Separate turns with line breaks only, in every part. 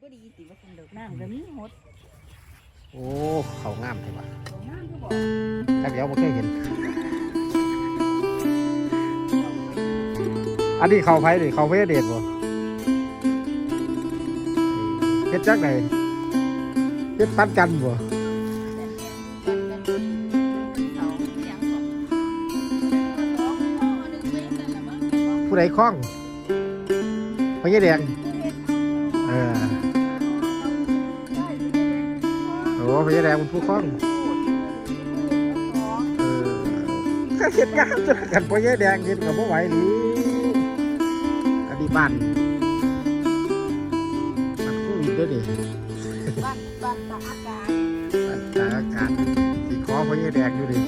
บ่ดีสิว่าคนเลิกน้ำก็มีหมด
โอ้เขางามใช่ปะ
เลิกน้ำก็บอก
จักเดี๋ยวไม่เคยเห็น อันนี้เขาไผ่ดิเขาเพเดชบ่เฮ็ดจักไหนเฮ็ดปันกันบ่
แต่แม่กันกันเขาเลี้ยงของสองพ่อหนึ่งเว้นนั่นแหละมั้ง
ผู้ใดคล้องพญาแดงเออ พญาแดงเป็นผู้คล้องเออก็เฮ็ดงามจนกันพญาแดงเฮ็ดกับบ่ไหวหรืออันนี้บ้านมันคู่อีกเด้อดิ
บ้านบ้านตากอากาศ
บ้านตากอากาศสิขอพญาแดงอยู่ดิ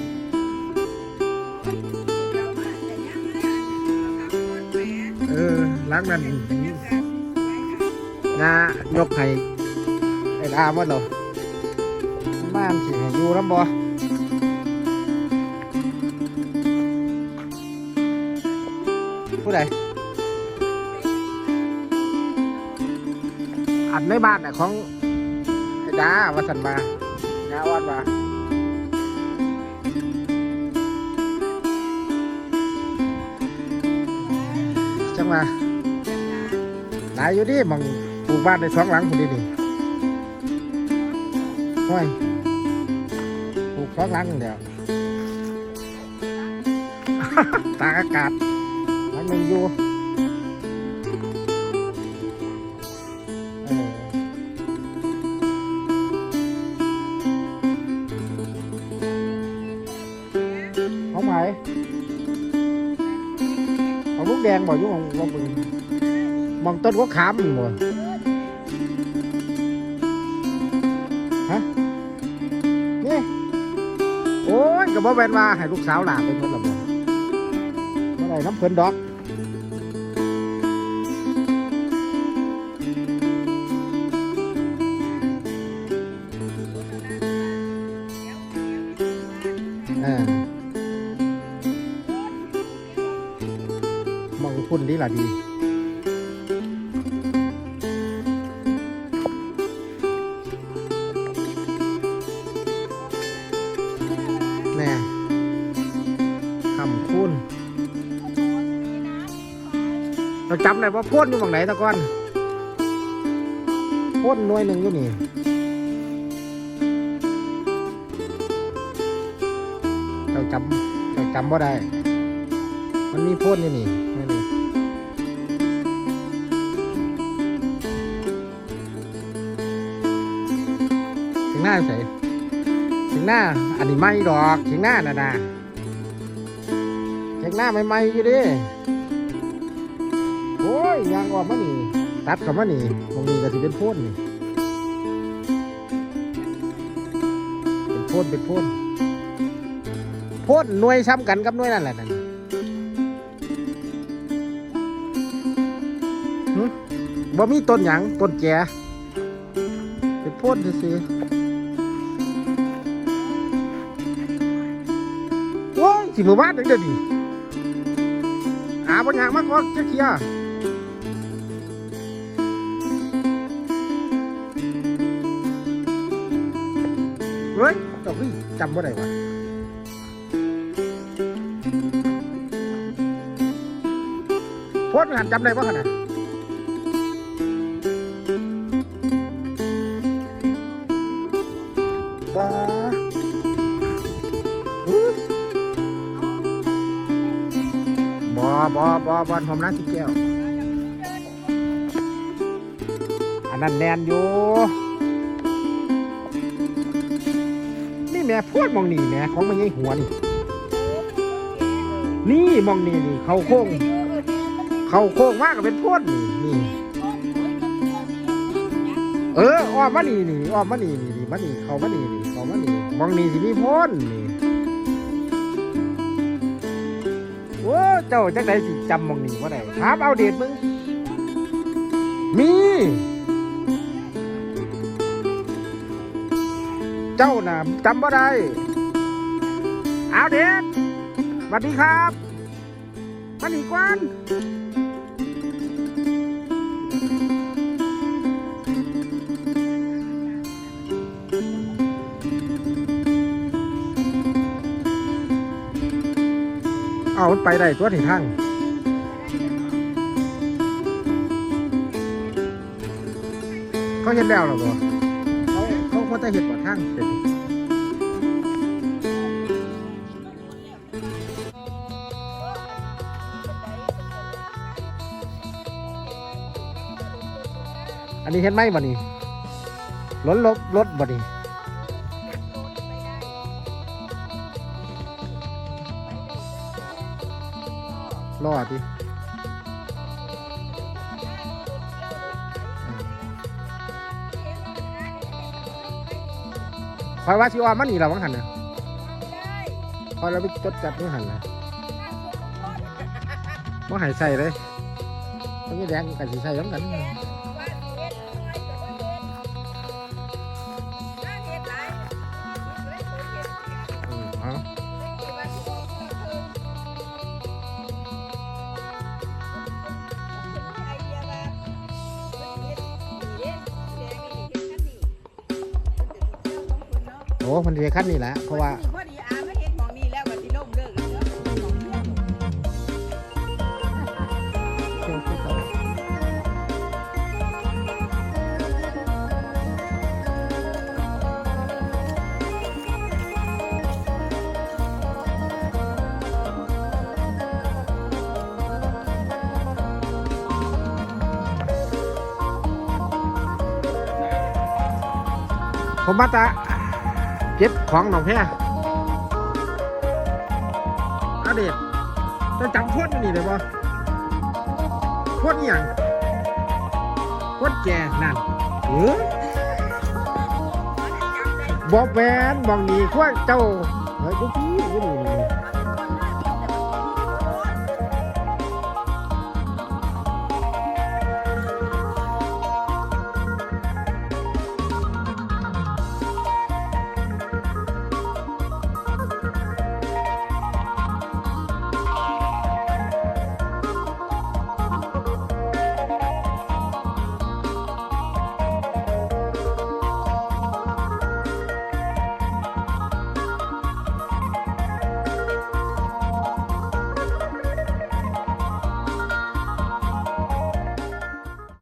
เออล้างนั่นงายกให้ไอ้อาหมดเหร อบ้านสิให้อยู่น้ำบ่ผู้ใดอันในบ้านน่ะของดาวัสันมางาวัดมาจังมาหลายอยู่ดิมองปลูกบ้านในสองหลังคนนี้นี่ห้อย ปลูกสองหลังเดียวตากอากาศห โอ้ยก็บ่แม่นว่าให้ลูกสาวหลานเป็นคนละบ่เมื่อไหร่น้ำเพิ่นดอกเออมองพุ่นดีล่ะดี คำพุ่นเราจำได้ว่าพ่นอยู่ฝั่งไหนตะก้อนพ่นหน่วยหนึ่งอยู่นี่เจ้าจำเจ้าจำว่าได้ มันมีพ่นอยู่นี่นี่นี่ถึงหน้าใส่ถึงหน้าอันนี้ไม่ดอกถึงหน้านะนะ ถึงหน้าไม่ไม่อยู่ดิโอ้ยยางออกมานี่ ตัดกับมานี่ตรงนี้ก็สิเป็นพ่นนี่ เป็นพ่นเป็นพ่นพ่นหน่วยซ้ำกันกับหน่วยนั่นแหละนั่นบ่มีต้นหยังต้นแก่เป็นพ่นซื่อโอ้ยสิหมูบ้านนึงเด้อดิ หาบ่หยังมากกว่าจะเคลียร์เฮ้ยเจ้าพี่จำว่าได้วะโพสต์หันจำได้ป่ะขนาด บอบอบอบอลผมนะสิแก้ว อันนั้นแนนอยู่ นี่แม่พูดมองนี่แม่ของมันยังหัวนี่นี่มองนี่นี่เขาโค้ง เขาโค้งมากก็เป็นพ่นนี่นี่ เอออ้อมมานี่นี่อ้อมมานี่นี่นี่มานี่เขามานี่นี่เขามานี่มองนี่สิมีพ่นนี่ อ้เจ้าจักไดสิจำมองนี่ว่าได้ถามเอาเดชมึง มี เจ้าน่ะจำว่าได้เอาเดชสวัสดีครับมานี่กวน
เอามันไปได้ตัวที่ทางเขาเห็นแล้วเหรอบ่เขาเขาเขาจะเห็นบ่ทางเป็นอันนี้เห็นไหมบ่นี่รถลบรถบ่นี่ รอดิคอยว่าชิออมมันนี่เราวังหันนะคอยเราไปจดจัดนี่หันนะว่าหายใส่เลยต้องมีแดงกันสีใส่ย้ำกัน โอ้มันเรียขั้นนี่แหละเพราะว่า
พอดีอาไม่เห็นหมองนี้แล้ววันที่ล่มเลิกแล้วของเพื่อน
เที่ยวที่ต่อผมมาตะ เก็บของหนองแพอาเดชจะจำพวดอยู่นี่เลยบ่พวดอย่างพวดแก่นั่นเออบอบแวนบองนี่พวกเจ้าเฮ้ยกูพี่